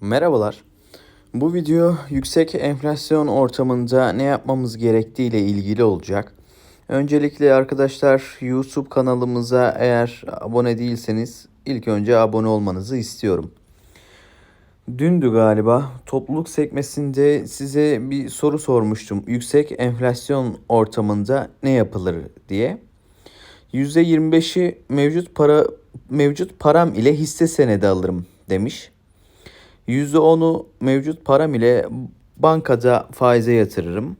Merhabalar. Bu video yüksek enflasyon ortamında ne yapmamız gerektiği ile ilgili olacak. Öncelikle arkadaşlar YouTube kanalımıza eğer abone değilseniz ilk önce abone olmanızı istiyorum. Dündü galiba topluluk sekmesinde size bir soru sormuştum. Yüksek enflasyon ortamında ne yapılır diye. %25'i mevcut para mevcut param ile hisse senedi alırım demiş. %10'u mevcut param ile bankada faize yatırırım.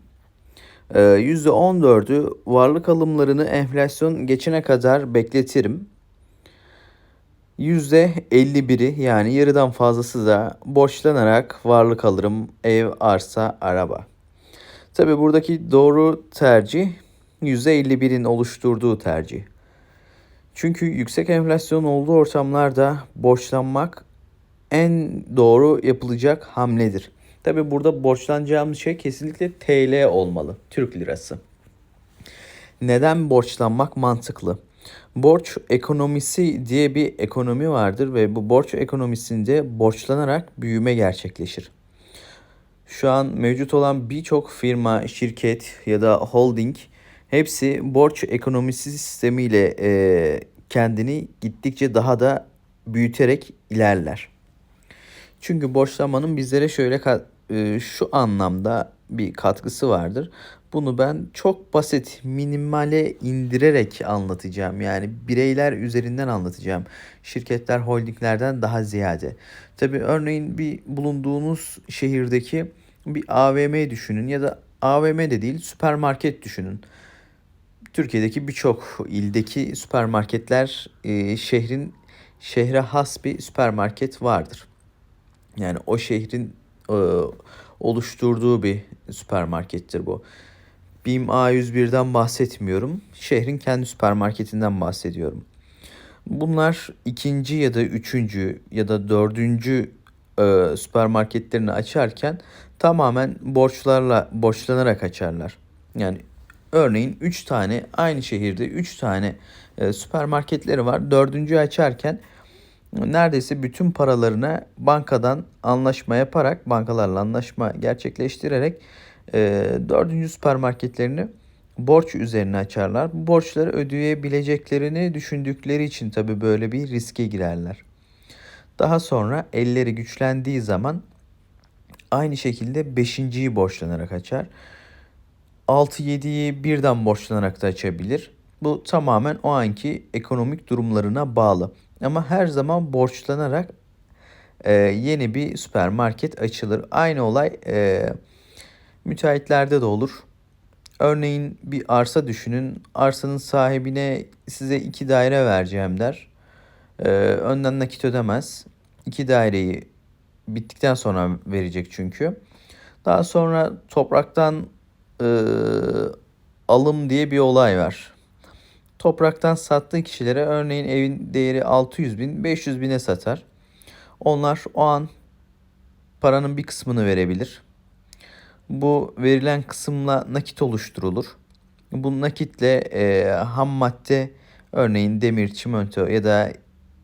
Ee, %14'ü varlık alımlarını enflasyon geçene kadar bekletirim. %51'i yani yarıdan fazlası da borçlanarak varlık alırım. Ev, arsa, araba. Tabi buradaki doğru tercih %51'in oluşturduğu tercih. Çünkü yüksek enflasyon olduğu ortamlarda borçlanmak en doğru yapılacak hamledir. Tabi burada borçlanacağımız şey kesinlikle TL olmalı. Türk lirası. Neden borçlanmak mantıklı? Borç ekonomisi diye bir ekonomi vardır ve bu borç ekonomisinde borçlanarak büyüme gerçekleşir. Şu an mevcut olan birçok firma, şirket ya da holding hepsi borç ekonomisi sistemiyle e, kendini gittikçe daha da büyüterek ilerler. Çünkü borçlanmanın bizlere şöyle e, şu anlamda bir katkısı vardır. Bunu ben çok basit, minimale indirerek anlatacağım. Yani bireyler üzerinden anlatacağım. Şirketler, holdinglerden daha ziyade. Tabii örneğin bir bulunduğunuz şehirdeki bir AVM düşünün ya da AVM de değil süpermarket düşünün. Türkiye'deki birçok ildeki süpermarketler e, şehrin şehre has bir süpermarket vardır. Yani o şehrin e, oluşturduğu bir süpermarkettir bu. BİM A101'den bahsetmiyorum. Şehrin kendi süpermarketinden bahsediyorum. Bunlar ikinci ya da üçüncü ya da dördüncü e, süpermarketlerini açarken tamamen borçlarla borçlanarak açarlar. Yani örneğin 3 tane aynı şehirde 3 tane e, süpermarketleri var. Dördüncü açarken neredeyse bütün paralarına bankadan anlaşma yaparak, bankalarla anlaşma gerçekleştirerek e, dördüncü süpermarketlerini borç üzerine açarlar. Bu borçları ödeyebileceklerini düşündükleri için tabi böyle bir riske girerler. Daha sonra elleri güçlendiği zaman aynı şekilde beşinciyi borçlanarak açar. 6-7'yi birden borçlanarak da açabilir. Bu tamamen o anki ekonomik durumlarına bağlı. Ama her zaman borçlanarak e, yeni bir süpermarket açılır. Aynı olay e, müteahhitlerde de olur. Örneğin bir arsa düşünün. Arsanın sahibine size iki daire vereceğim der. E, önden nakit ödemez. İki daireyi bittikten sonra verecek çünkü. Daha sonra topraktan e, alım diye bir olay var topraktan sattığı kişilere örneğin evin değeri 600 bin 500 bine satar. Onlar o an paranın bir kısmını verebilir. Bu verilen kısımla nakit oluşturulur. Bu nakitle e, ham madde örneğin demir, çimento ya da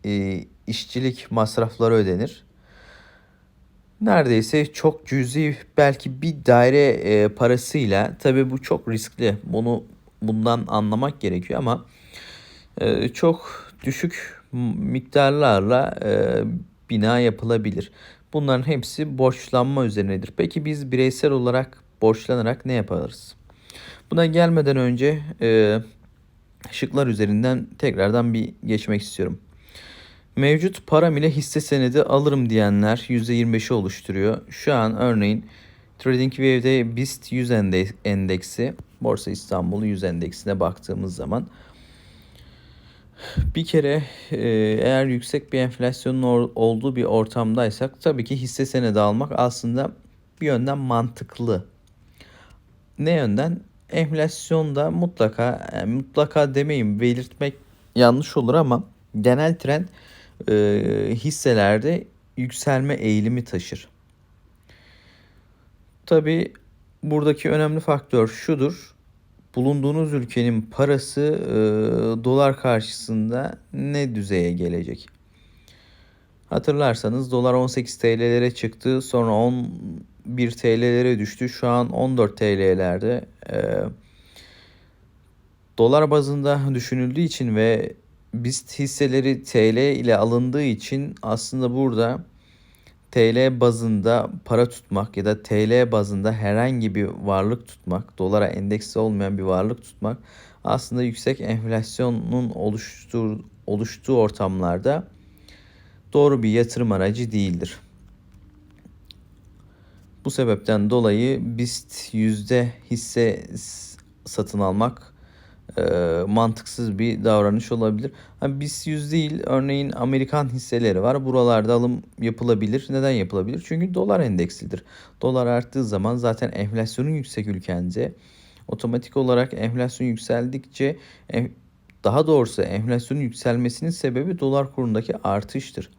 e, işçilik masrafları ödenir. Neredeyse çok cüzi belki bir daire e, parasıyla tabi bu çok riskli. Bunu bundan anlamak gerekiyor ama e, çok düşük miktarlarla e, bina yapılabilir. Bunların hepsi borçlanma üzerinedir. Peki biz bireysel olarak borçlanarak ne yaparız? Buna gelmeden önce e, şıklar üzerinden tekrardan bir geçmek istiyorum. Mevcut param ile hisse senedi alırım diyenler %25'i oluşturuyor. Şu an örneğin TradingView'de BIST 100 endeksi Borsa İstanbul 100 endeksine baktığımız zaman bir kere e, eğer yüksek bir enflasyonun olduğu bir ortamdaysak tabii ki hisse senedi almak aslında bir yönden mantıklı. Ne yönden? Enflasyonda mutlaka yani mutlaka demeyeyim belirtmek yanlış olur ama genel trend e, hisselerde yükselme eğilimi taşır. Tabii buradaki önemli faktör şudur bulunduğunuz ülkenin parası e, dolar karşısında ne düzeye gelecek? Hatırlarsanız dolar 18 TL'lere çıktı. Sonra 11 TL'lere düştü. Şu an 14 TL'lerde. Ee, dolar bazında düşünüldüğü için ve BIST hisseleri TL ile alındığı için aslında burada TL bazında para tutmak ya da TL bazında herhangi bir varlık tutmak, dolara endeksli olmayan bir varlık tutmak aslında yüksek enflasyonun oluştur, oluştuğu ortamlarda doğru bir yatırım aracı değildir. Bu sebepten dolayı BIST yüzde hisse satın almak e, mantıksız bir davranış olabilir. Hani BIST 100 değil örneğin Amerikan hisseleri var. Buralarda alım yapılabilir. Neden yapılabilir? Çünkü dolar endekslidir. Dolar arttığı zaman zaten enflasyonun yüksek ülkende otomatik olarak enflasyon yükseldikçe daha doğrusu enflasyonun yükselmesinin sebebi dolar kurundaki artıştır.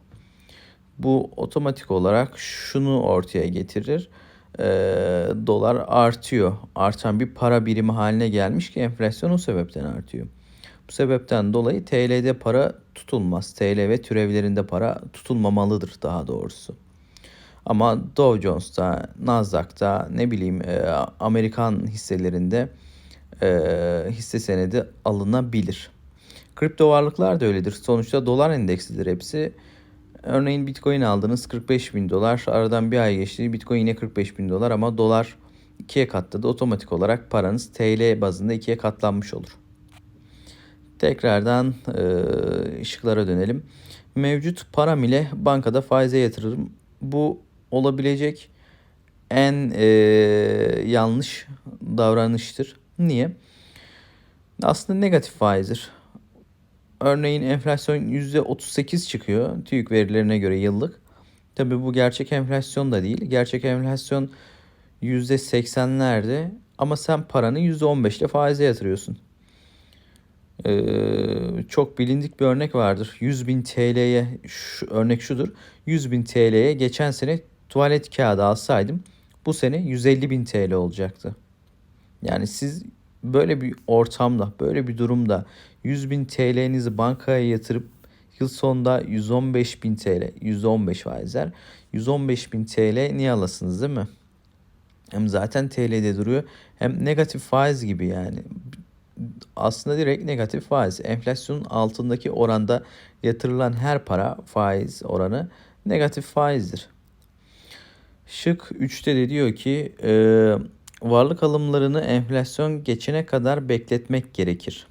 Bu otomatik olarak şunu ortaya getirir e, dolar artıyor. Artan bir para birimi haline gelmiş ki enflasyon o sebepten artıyor. Bu sebepten dolayı TL'de para tutulmaz. TL ve türevlerinde para tutulmamalıdır daha doğrusu. Ama Dow Jones'ta, Nasdaq'ta ne bileyim e, Amerikan hisselerinde e, hisse senedi alınabilir. Kripto varlıklar da öyledir. Sonuçta dolar endekslidir hepsi. Örneğin Bitcoin aldınız 45 bin dolar. Aradan bir ay geçti. Bitcoin yine 45 bin dolar ama dolar ikiye katladı. Otomatik olarak paranız TL bazında ikiye katlanmış olur. Tekrardan e, ışıklara dönelim. Mevcut param ile bankada faize yatırırım. Bu olabilecek en e, yanlış davranıştır. Niye? Aslında negatif faizdir. Örneğin enflasyon %38 çıkıyor TÜİK verilerine göre yıllık. Tabii bu gerçek enflasyon da değil. Gerçek enflasyon %80'lerde ama sen paranı %15 ile faize yatırıyorsun. Ee, çok bilindik bir örnek vardır. 100 bin TL'ye şu, örnek şudur. 100 bin TL'ye geçen sene tuvalet kağıdı alsaydım bu sene 150 bin TL olacaktı. Yani siz böyle bir ortamda, böyle bir durumda 100 bin TL'nizi bankaya yatırıp yıl sonunda 115 bin TL, 115 faizler, 115 bin TL niye alasınız değil mi? Hem zaten TL'de duruyor hem negatif faiz gibi yani. Aslında direkt negatif faiz. Enflasyonun altındaki oranda yatırılan her para faiz oranı negatif faizdir. Şık 3'te de diyor ki e, varlık alımlarını enflasyon geçene kadar bekletmek gerekir.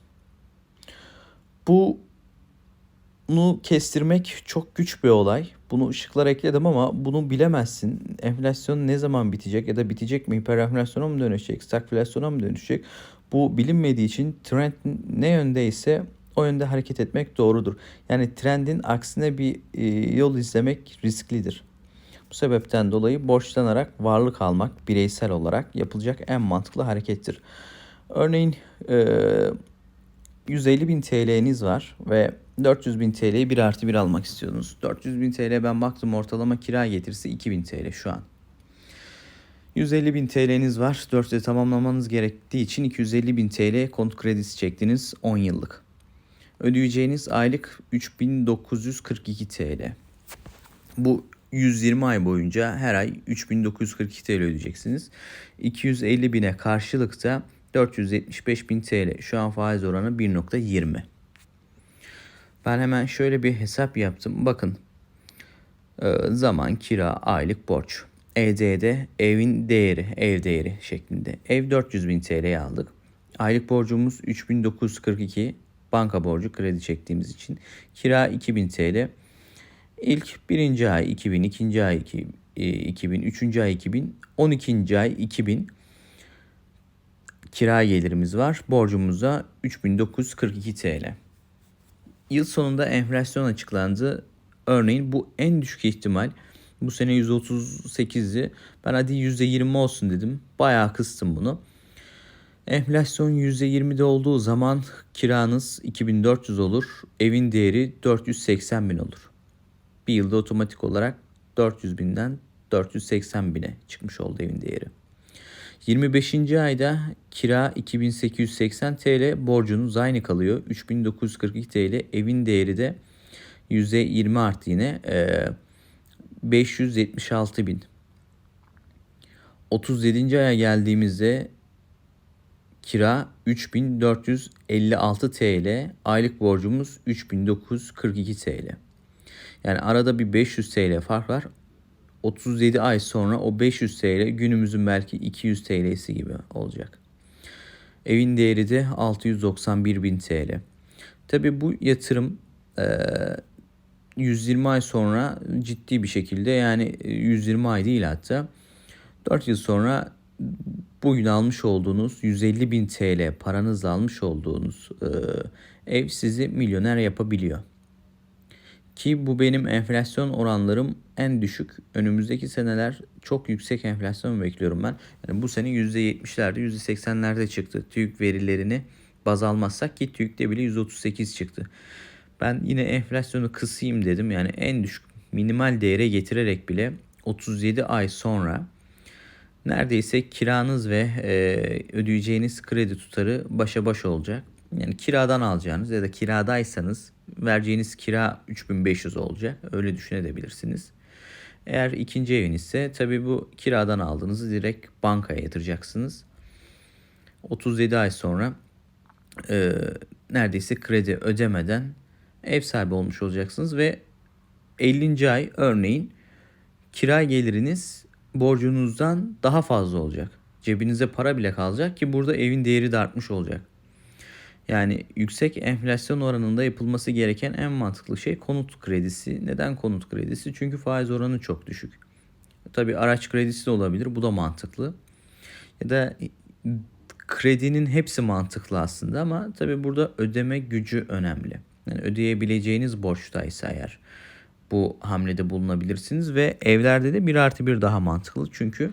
Bunu kestirmek çok güç bir olay. Bunu ışıklar ekledim ama bunu bilemezsin. Enflasyon ne zaman bitecek ya da bitecek mi? Hiperenflasyona mı dönüşecek? Stagflasyona mı dönüşecek? Bu bilinmediği için trend ne yöndeyse o yönde hareket etmek doğrudur. Yani trendin aksine bir e, yol izlemek risklidir. Bu sebepten dolayı borçlanarak varlık almak bireysel olarak yapılacak en mantıklı harekettir. Örneğin e, 150 bin TL'niz var ve 400 bin TL'yi 1 artı 1 almak istiyorsunuz. 400 bin TL ben baktım ortalama kira getirisi 2000 TL şu an. 150 bin TL'niz var. 4'te tamamlamanız gerektiği için 250 bin TL konut kredisi çektiniz 10 yıllık. Ödeyeceğiniz aylık 3942 TL. Bu 120 ay boyunca her ay 3942 TL ödeyeceksiniz. 250 bine karşılıkta 475 bin TL. Şu an faiz oranı 1.20. Ben hemen şöyle bir hesap yaptım. Bakın ee, zaman, kira, aylık borç. ED'de evin değeri, ev değeri şeklinde. Ev 400 bin TL'ye aldık. Aylık borcumuz 3942. Banka borcu kredi çektiğimiz için. Kira 2000 TL. İlk birinci ay 2000, ikinci ay 2000, e, üçüncü ay 2000, 12. ay 2000 kira gelirimiz var. Borcumuza 3942 TL. Yıl sonunda enflasyon açıklandı. Örneğin bu en düşük ihtimal. Bu sene 138'i. Ben hadi %20 olsun dedim. Bayağı kıstım bunu. Enflasyon %20'de olduğu zaman kiranız 2400 olur. Evin değeri 480 bin olur. Bir yılda otomatik olarak 400 binden 480 bine çıkmış oldu evin değeri. 25. ayda kira 2880 TL, borcunuz aynı kalıyor. 3942 TL, evin değeri de %20 arttı yine. Ee, 576 bin. 37. aya geldiğimizde kira 3456 TL, aylık borcumuz 3942 TL. Yani arada bir 500 TL fark var. 37 ay sonra o 500 TL günümüzün belki 200 TL'si gibi olacak. Evin değeri de 691 bin TL. Tabi bu yatırım 120 ay sonra ciddi bir şekilde yani 120 ay değil hatta 4 yıl sonra bugün almış olduğunuz 150 bin TL paranızla almış olduğunuz ev sizi milyoner yapabiliyor. Ki bu benim enflasyon oranlarım en düşük. Önümüzdeki seneler çok yüksek enflasyon bekliyorum ben. Yani bu sene %70'lerde %80'lerde çıktı. TÜİK verilerini baz almazsak ki TÜİK'te bile 138 çıktı. Ben yine enflasyonu kısayım dedim. Yani en düşük minimal değere getirerek bile 37 ay sonra neredeyse kiranız ve e, ödeyeceğiniz kredi tutarı başa baş olacak. Yani kiradan alacağınız ya da kiradaysanız vereceğiniz kira 3500 olacak. Öyle düşünebilirsiniz. Eğer ikinci evin ise tabii bu kiradan aldığınızı direkt bankaya yatıracaksınız. 37 ay sonra e, neredeyse kredi ödemeden ev sahibi olmuş olacaksınız ve 50. ay örneğin kira geliriniz borcunuzdan daha fazla olacak. Cebinize para bile kalacak ki burada evin değeri de artmış olacak. Yani yüksek enflasyon oranında yapılması gereken en mantıklı şey konut kredisi. Neden konut kredisi? Çünkü faiz oranı çok düşük. Tabi araç kredisi de olabilir. Bu da mantıklı. Ya da kredinin hepsi mantıklı aslında ama tabi burada ödeme gücü önemli. Yani ödeyebileceğiniz borçtaysa eğer bu hamlede bulunabilirsiniz ve evlerde de 1 artı 1 daha mantıklı çünkü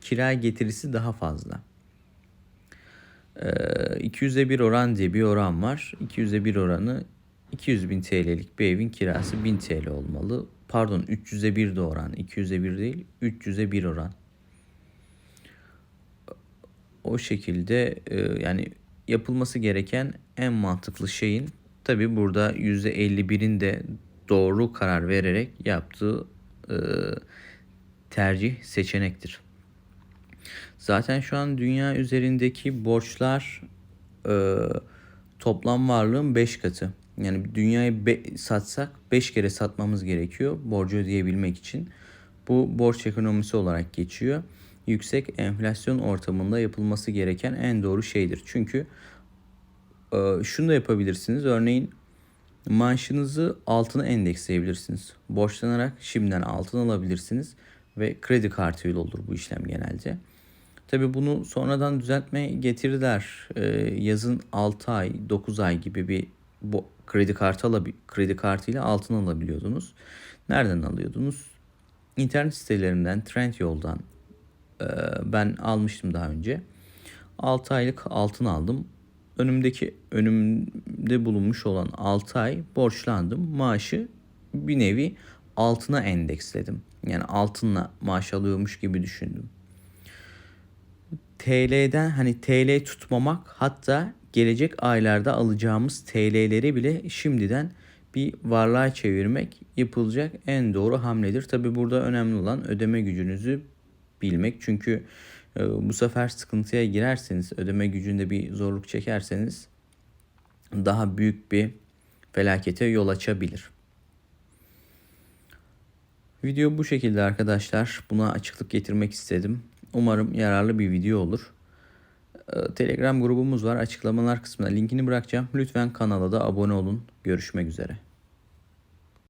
kira getirisi daha fazla. 200'e 1 oran diye bir oran var. 200'e 1 oranı 200 bin TL'lik bir evin kirası 1000 TL olmalı. Pardon 300'e 1 de oran. 200'e 1 değil 300'e 1 oran. O şekilde yani yapılması gereken en mantıklı şeyin tabi burada %51'in de doğru karar vererek yaptığı tercih seçenektir. Zaten şu an dünya üzerindeki borçlar e, toplam varlığın 5 katı. Yani dünyayı be, satsak 5 kere satmamız gerekiyor borcu ödeyebilmek için. Bu borç ekonomisi olarak geçiyor. Yüksek enflasyon ortamında yapılması gereken en doğru şeydir. Çünkü e, şunu da yapabilirsiniz. Örneğin maaşınızı altına endeksleyebilirsiniz. Borçlanarak şimdiden altın alabilirsiniz ve kredi kartıyla olur bu işlem genelde. Tabi bunu sonradan düzeltme getirdiler. Ee, yazın 6 ay, 9 ay gibi bir bu kredi kartı alabi kredi kartıyla altın alabiliyordunuz. Nereden alıyordunuz? İnternet sitelerinden, Trendyol'dan e, ben almıştım daha önce. 6 aylık altın aldım. Önümdeki önümde bulunmuş olan 6 ay borçlandım. Maaşı bir nevi altına endeksledim. Yani altınla maaş alıyormuş gibi düşündüm. TL'den hani TL tutmamak hatta gelecek aylarda alacağımız TL'leri bile şimdiden bir varlığa çevirmek yapılacak en doğru hamledir. Tabi burada önemli olan ödeme gücünüzü bilmek. Çünkü e, bu sefer sıkıntıya girerseniz, ödeme gücünde bir zorluk çekerseniz daha büyük bir felakete yol açabilir. Video bu şekilde arkadaşlar. Buna açıklık getirmek istedim. Umarım yararlı bir video olur. Ee, Telegram grubumuz var. Açıklamalar kısmına linkini bırakacağım. Lütfen kanala da abone olun. Görüşmek üzere.